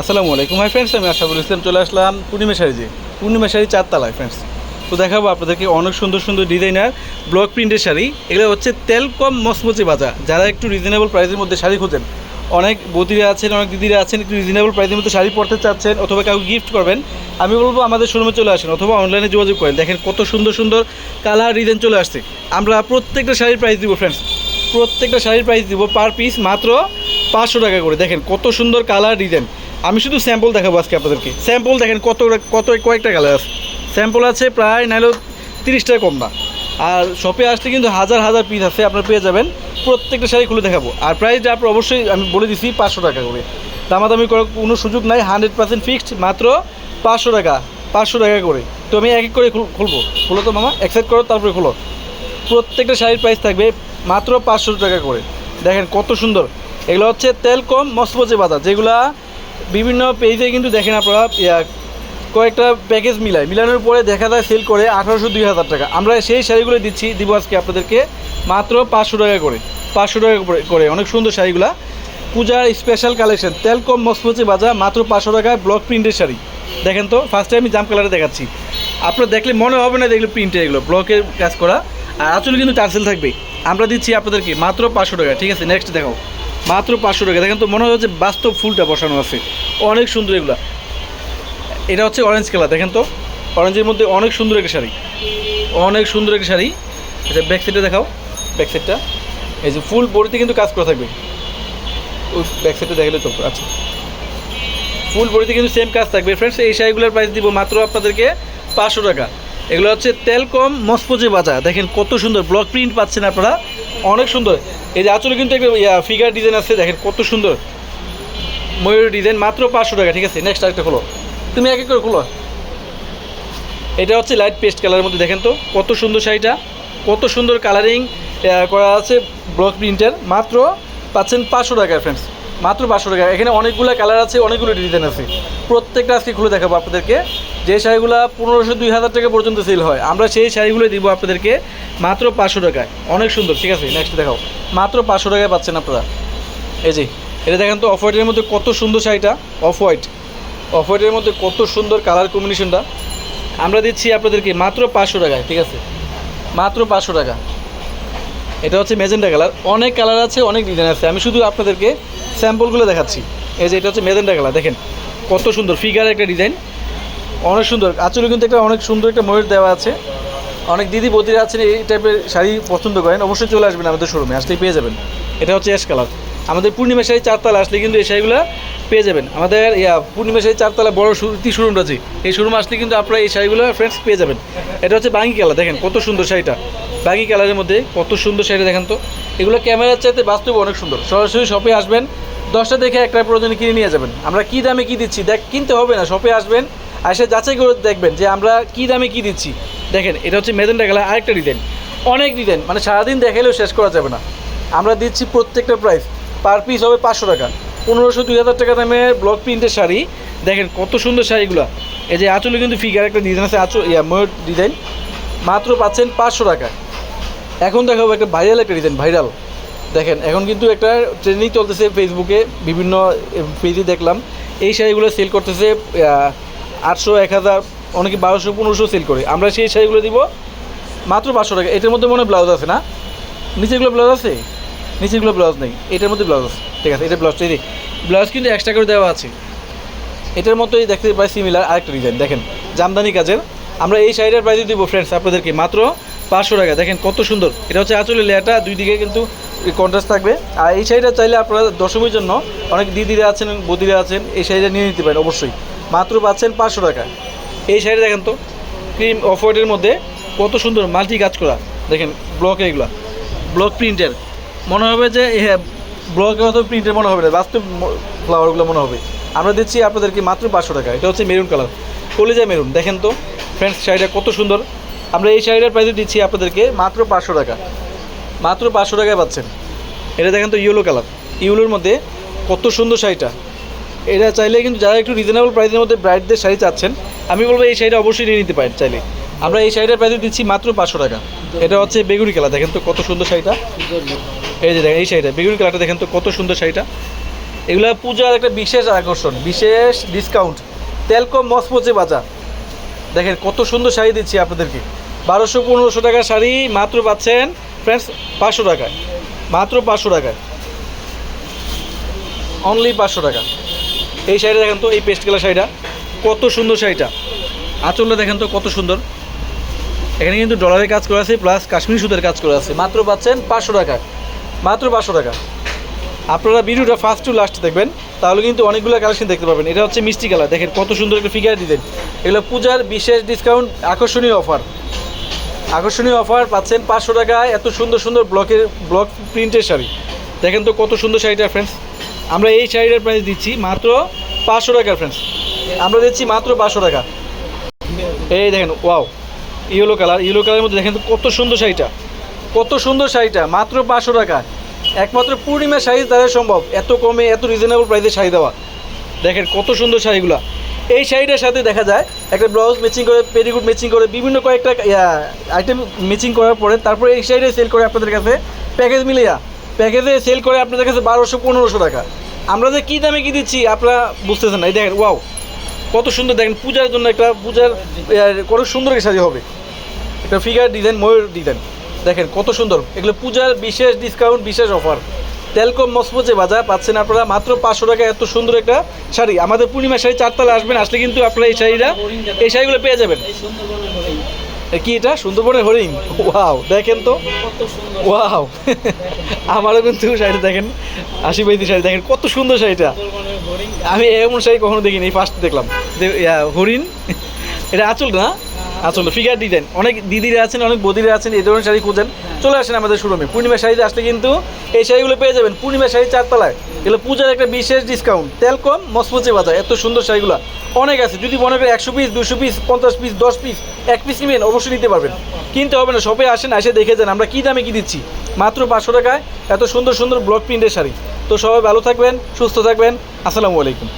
আসসালামু আলাইকুম hi friends আমি আশাফুল ইসলাম চলে আসলাম পূর্ণিমা শাড়িতে পূর্ণিমা শাড়ি চারতলায় ফ্রেন্ডস তো দেখাবো আপনাদেরকে অনেক সুন্দর সুন্দর ডিজাইনার ব্লক প্রিন্টের শাড়ি। এগুলো হচ্ছে তেল কম মচমচে বাজা। যারা একটু রিজনেবল প্রাইসের মধ্যে শাড়ি খুঁজেন, অনেক বতিরা আছেন, অনেক দিদিরা আছেন, একটু রিজনেবল প্রাইসের মধ্যে শাড়ি পরতে চাচ্ছেন অথবা কাউকে গিফট করবেন, আমি বলব আমাদের শোরুমে চলে আসেন অথবা অনলাইনে যোগাযোগ করেন। দেখেন কত সুন্দর সুন্দর কালার ডিজাইন চলে আসছে। আমরা প্রত্যেকটা শাড়ির প্রাইস দিব ফ্রেন্ডস প্রত্যেকটা শাড়ির প্রাইস দিব পার পিস মাত্র পাঁচশো টাকা করে। দেখেন কত সুন্দর কালার ডিজাইন আমি শুধু স্যাম্পল দেখাবো আজকে আপনাদেরকে। স্যাম্পল দেখেন কত কত, কয়েকটা কালার আছে। স্যাম্পল আছে প্রায় নাইলেও তিরিশটার কম না। আর শপে আসলে কিন্তু হাজার হাজার পিস আছে, আপনারা পেয়ে যাবেন। প্রত্যেকটা শাড়ি খুলে দেখাবো। আর প্রাইসটা আপনার অবশ্যই, আমি বলে দিছি পাঁচশো টাকা করে। দামাদামি করার কোনো সুযোগ নাই হান্ড্রেড পার্সেন্ট ফিক্সড মাত্র পাঁচশো টাকা পাঁচশো টাকা করে। তো আমি এক এক করে খুলবো। খুলো তো মামা অ্যাকসেপ্ট করো, তারপরে খুলো। প্রত্যেকটা শাড়ির প্রাইস থাকবে মাত্র পাঁচশো টাকা করে। দেখেন কত সুন্দর। এগুলো হচ্ছে তেল কম মসমচে বাজার, যেগুলা বিভিন্ন পেজে কিন্তু দেখেন আপনারা কয়েকটা প্যাকেজ মিলায়। মিলানোর পরে দেখা যায় সেল করে আঠারোশো দুই হাজার টাকা। আমরা সেই শাড়িগুলো দিচ্ছি, দিব আজকে আপনাদেরকে মাত্র পাঁচশো টাকা করে। পাঁচশো টাকা করে- অনেক সুন্দর শাড়িগুলা। পূজার স্পেশাল কালেকশন তেল কম মসমচে বাজার মাত্র পাঁচশো টাকায় ব্লক প্রিন্টের শাড়ি। দেখেন তো ফার্স্টে আমি জাম কালারে দেখাচ্ছি। আপনার দেখলে মনে হবে না দেখলে প্রিন্টে এগুলো ব্লকের কাজ করা। আর আসলে কিন্তু টার্সেল থাকবে আমরা দিচ্ছি আপনাদেরকে মাত্র পাঁচশো টাকা, ঠিক আছে? নেক্সট দেখাও। মাত্র পাঁচশো টাকা। দেখেন তো, মনে হচ্ছে বাস্তব ফুলটা বসানো আছে। অনেক সুন্দর এগুলো। এটা হচ্ছে অরেঞ্জ কালার দেখেন তো। অরেঞ্জের মধ্যে অনেক সুন্দর একটা শাড়ি। অনেক সুন্দর একটা শাড়ি। আচ্ছা ব্যাক সাইডে দেখাও। ব্যাক সাইডটা এই যে ফুল বডিতে কিন্তু কাজ করা থাকবে। ওই ব্যাক সাইডে দেখালে চলবে। আচ্ছা। ফুল বডিতে কিন্তু সেম কাজ থাকবে। ফ্রেন্ডস এই শাড়িগুলোর প্রাইস দিব মাত্র আপনাদেরকে পাঁচশো টাকা। এগুলো হচ্ছে তেল কম মসপজে বাজা দেখেন কত সুন্দর। ব্লক প্রিন্ট পাচ্ছেন আপনারা। অনেক সুন্দর। এই যে আচলে কিন্তু একটা ফিগার ডিজাইন আছে, দেখেন কত সুন্দর। ময়ূর ডিজাইন মাত্র পাঁচশো টাকা, ঠিক আছে? নেক্সট আরেকটা খোলো। তুমি এক এক করে খোলো। এটা হচ্ছে লাইট পেস্ট কালারের মধ্যে, দেখেন তো, কত সুন্দর শাড়িটা, কত সুন্দর কালারিং করা আছে ব্লক প্রিন্টের মাত্র পাচ্ছেন পাঁচশো টাকা ফ্রেন্ডস মাত্র পাঁচশো টাকা। এখানে অনেকগুলো কালার আছে, অনেকগুলো ডিজাইন আছে। প্রত্যেকটা আজকে খুলে দেখাবো আপনাদেরকে। যে শাড়িগুলো পনেরোশো, দুই হাজার টাকা পর্যন্ত সেল হয়, আমরা সেই শাড়িগুলো দিব আপনাদেরকে। মাত্র পাঁচশো টাকায়। অনেক সুন্দর, ঠিক আছে? নেক্সট দেখাও। মাত্র পাঁচশো টাকায় পাচ্ছেন আপনারা। এই যে, এটা দেখেন তো অফ হোয়াইটের মধ্যে কত সুন্দর শাড়িটা। অফ হোয়াইট অফ হোয়াইটের মধ্যে কত সুন্দর কালার কম্বিনেশনটা। আমরা দিচ্ছি আপনাদেরকে মাত্র পাঁচশো টাকায়, ঠিক আছে? মাত্র পাঁচশো টাকা। এটা হচ্ছে মেজেন্টা কালার অনেক কালার আছে, অনেক ডিজাইন আছে। আমি শুধু আপনাদেরকে স্যাম্পলগুলো দেখাচ্ছি। এই যে, এটা হচ্ছে মেজেন্টা কালার দেখেন। কত সুন্দর ফিগার একটা ডিজাইন অনেক সুন্দর। আচলে কিন্তু একটা অনেক সুন্দর একটা ময়ূর দেওয়া আছে। অনেক দিদি বদিরা আছেন, এই টাইপের শাড়ি পছন্দ করেন, অবশ্যই চলে আসবেন আমাদের শোরুমে আসলেই পেয়ে যাবেন। এটা হচ্ছে অ্যাশ কালার আমাদের পূর্ণিমা শাড়ি চারতলা, আসলে কিন্তু এই শাড়িগুলো পেয়ে যাবেন। আমাদের, ইয়া, পূর্ণিমা শাড়ি চারতলা বড় সুতি শোরুম আছে এই শোরুম আসলে কিন্তু আপনারা এই শাড়িগুলো ফ্রেন্ডস পেয়ে যাবেন। এটা হচ্ছে বাঙ্গি কালার দেখেন কত সুন্দর শাড়িটা। বাঙ্গি কালারের মধ্যে কত সুন্দর শাড়ি, দেখেন তো। এগুলো ক্যামেরার চাইতে বাস্তবে অনেক সুন্দর। সরাসরি শপে আসবেন, দশটা দেখে একটা প্রয়োজনে কিনে নিয়ে যাবেন। আমরা কী দামে কী দিচ্ছি, দেখ, কিনতে হবে না শপে আসবেন এসে যাচাই করে দেখবেন যে আমরা কী দামে কী দিচ্ছি। দেখেন, এটা হচ্ছে মেজেন্টা কালার আরেকটা ডিজাইন। অনেক ডিজাইন মানে সারাদিন দেখালেও শেষ করা যাবে না। আমরা দিচ্ছি প্রত্যেকটা প্রাইস পার পিস হবে পাঁচশো টাকা। পনেরোশো, দুই হাজার টাকা দামের ব্লক প্রিন্টের শাড়ি। দেখেন, কত সুন্দর শাড়িগুলো। এই যে আঁচলে কিন্তু ফিগার একটা ডিজাইন আছে, আঁচল, ইয়া ময়ূর ডিজাইন মাত্র পাচ্ছেন পাঁচশো টাকা। এখন দেখাবো একটা ভাইরাল একটা ডিজাইন ভাইরাল দেখেন, এখন কিন্তু একটা ট্রেনিং চলতেছে ফেসবুকে বিভিন্ন পেজে দেখলাম। এই শাড়িগুলো সেল করতেছে আটশো, এক হাজার, অনেকে বারোশো, পনেরোশো সেল করে। আমরা সেই শাড়িগুলো দিব মাত্র পাঁচশো টাকা। এটার মধ্যে মনে ব্লাউজ আছে না? নিচেগুলো ব্লাউজ আছে? নিচেগুলো ব্লাউজ নেই। এটার মধ্যে ব্লাউজ আছে। ঠিক আছে, এটা ব্লাউজটা এই ব্লাউজ কিন্তু এক্সট্রা করে দেওয়া আছে। এটার মতোই দেখতে পাই সিমিলার আরেকটা ডিজাইন দেখেন, জামদানি কাজের। আমরা এই শাড়িটার প্রাইস দিব ফ্রেন্ডস আপনাদেরকে মাত্র পাঁচশো টাকা। দেখেন কত সুন্দর। এটা হচ্ছে আঁচলের লেয়াটা, দুই দিকে কিন্তু কন্ট্রাস্ট থাকবে। আর এই শাড়িটা চাইলে আপনারা দশমীর জন্য অনেক দিদিরা আছেন, বদিরা আছেন, এই শাড়িটা নিয়ে নিতে পারেন অবশ্যই। মাত্র পাচ্ছেন পাঁচশো টাকা। এই শাড়ি দেখেন তো ক্রিম অফ হোয়াইটের মধ্যে কত সুন্দর মাল্টি কাজ করা। দেখেন ব্লক এগুলা ব্লক প্রিন্টের মনে হবে যে হ্যাঁ ব্লকের মতো প্রিন্টের মনে হবে না, বাস্তব ফ্লাওয়ারগুলো মনে হবে। আমরা দিচ্ছি আপনাদেরকে মাত্র পাঁচশো টাকা, এটা হচ্ছে মেরুন কালার কলিজা মেরুন দেখেন তো ফ্রেন্ডস শাড়িটা কত সুন্দর। আমরা এই শাড়িটার প্রাইসে দিচ্ছি আপনাদেরকে মাত্র পাঁচশো টাকা। মাত্র পাঁচশো টাকায় পাচ্ছেন। এটা দেখেন তো ইয়েলো কালার ইয়েলোর মধ্যে কত সুন্দর শাড়িটা। এটা চাইলে কিন্তু যারা একটু রিজনেবল প্রাইসের মধ্যে ব্রাইটদের শাড়ি চাচ্ছেন, আমি বলব এই শাড়িটা অবশ্যই নিয়ে নিতে পারেন চাইলে। আমরা এই শাড়িটার প্রাইসে দিচ্ছি মাত্র পাঁচশো টাকা। এটা হচ্ছে বেগুনি কালার, দেখেন তো কত সুন্দর শাড়িটা। এই যে দেখেন, এই শাড়িটা, বেগুনি কালারটা দেখেন তো কত সুন্দর শাড়িটা। এগুলো পূজার একটা বিশেষ আকর্ষণ, বিশেষ ডিসকাউন্ট তেলকম মসমচে বাজা দেখেন কত সুন্দর শাড়ি দিচ্ছি আপনাদেরকে। বারোশো পনেরোশো টাকার শাড়ি মাত্র পাচ্ছেন ফ্রেন্ডস পাঁচশো টাকায়। মাত্র পাঁচশো টাকায়। অনলি পাঁচশো টাকা। এই শাড়িটা দেখেন তো, এই পেস্ট কালার শাড়িটা, কত সুন্দর শাড়িটা। আঁচলটা দেখেন তো, কত সুন্দর। এখানে কিন্তু ডলারের কাজ করা আছে প্লাস কাশ্মীরি সুতার কাজ করা আছে। মাত্র পাচ্ছেন পাঁচশো টাকা। মাত্র পাঁচশো টাকা। আপনারা ভিডিওটা ফার্স্ট টু লাস্ট দেখবেন, তাহলে কিন্তু অনেকগুলো কালেকশন দেখতে পাবেন। এটা হচ্ছে মিষ্টি কালার। দেখেন কত সুন্দর একটা ফিগার ডিজাইন এগুলো পূজার বিশেষ ডিসকাউন্ট আকর্ষণীয় অফার আকর্ষণীয় অফার পাচ্ছেন পাঁচশো টাকায় এত সুন্দর সুন্দর ব্লকের ব্লক প্রিন্টের শাড়ি। দেখেন তো কত সুন্দর শাড়িটা ফ্রেন্ডস আমরা এই শাড়িটার প্রাইস দিচ্ছি মাত্র পাঁচশো টাকা ফ্রেন্ডস আমরা দিচ্ছি মাত্র পাঁচশো টাকা। এই দেখেন ওয়াও ইয়েলো কালার ইয়েলো কালারের মধ্যে দেখেন কত সুন্দর শাড়িটা। কত সুন্দর শাড়িটা, মাত্র পাঁচশো টাকা। একমাত্র পূর্ণিমা শাড়ি দ্বারা সম্ভব, এত কমে, এত রিজনেবল প্রাইসে শাড়ি দেওয়া। দেখেন কত সুন্দর শাড়িগুলো। এই শাড়িটার সাথে দেখা যায়, একটা ব্লাউজ ম্যাচিং করে পেরিকুট ম্যাচিং করে, বিভিন্ন কয়েকটা আইটেম ম্যাচিং করার পরে তারপরে এই শাড়িটা সেল করে আপনাদের কাছে। প্যাকেজ মিলিয়া প্যাকেজে সেল করে আপনাদের কাছে বারোশো, পনেরোশো টাকা। আমরা যে কী দামে কী দিচ্ছি, আপনারা বুঝতেছেন না। এই দেখেন, ওয়াও, কত সুন্দর। দেখেন, পূজার জন্য একটা পূজার কত সুন্দর শাড়ি হবে। একটা ফিগার ডিজাইন ময়ূর ডিজাইন দেখেন, কত সুন্দর। এগুলো পূজার বিশেষ ডিসকাউন্ট বিশেষ অফার তেলকম মসমচে বাজার পাচ্ছেন আপনারা মাত্র পাঁচশো টাকা। এত সুন্দর একটা শাড়ি। আমাদের পূর্ণিমা শাড়ি চারতলা আসবেন, আসলে কিন্তু আপনারা এই শাড়িটা, এই শাড়িগুলো পেয়ে যাবেন। কি এটা? সুন্দরবনের হরিণ? ওয়াও দেখেন তো। ওয়াও। আমারও কিন্তু শাড়িটা দেখেন আশি বাইতি শাড়ি দেখেন কত সুন্দর শাড়িটা। আমি এমন শাড়ি কখনো দেখিনি ফার্স্ট দেখলাম। যে হরিণ। এটা আঁচল না? আঁচল ফিগার ডিজাইন অনেক দিদিরা আছেন অনেক বদিরা আছেন এই ধরনের শাড়ি খুঁজেন। চলে আসেন আমাদের শোরুমে পূর্ণিমা শাড়িতে আসলে কিন্তু এই শাড়িগুলো পেয়ে যাবেন। পূর্ণিমা শাড়ি চারতলায়। এগুলো পূজার একটা বিশেষ ডিসকাউন্ট তেল কম মসমচে বাজার। এত সুন্দর শাড়িগুলো। অনেক আছে। যদি মনে করেন একশো পিস দুশো পিস পঞ্চাশ পিস দশ পিস এক পিস নেবেন অবশ্যই নিতে পারবেন। কিনতে হবে না শপে আসেন এসে দেখে যান। আমরা কী দামে কী দিচ্ছি? মাত্র পাঁচশো টাকায় এত সুন্দর সুন্দর ব্লক প্রিন্টের শাড়ি। তো সবাই ভালো থাকবেন সুস্থ থাকবেন। আসসালামু আলাইকুম।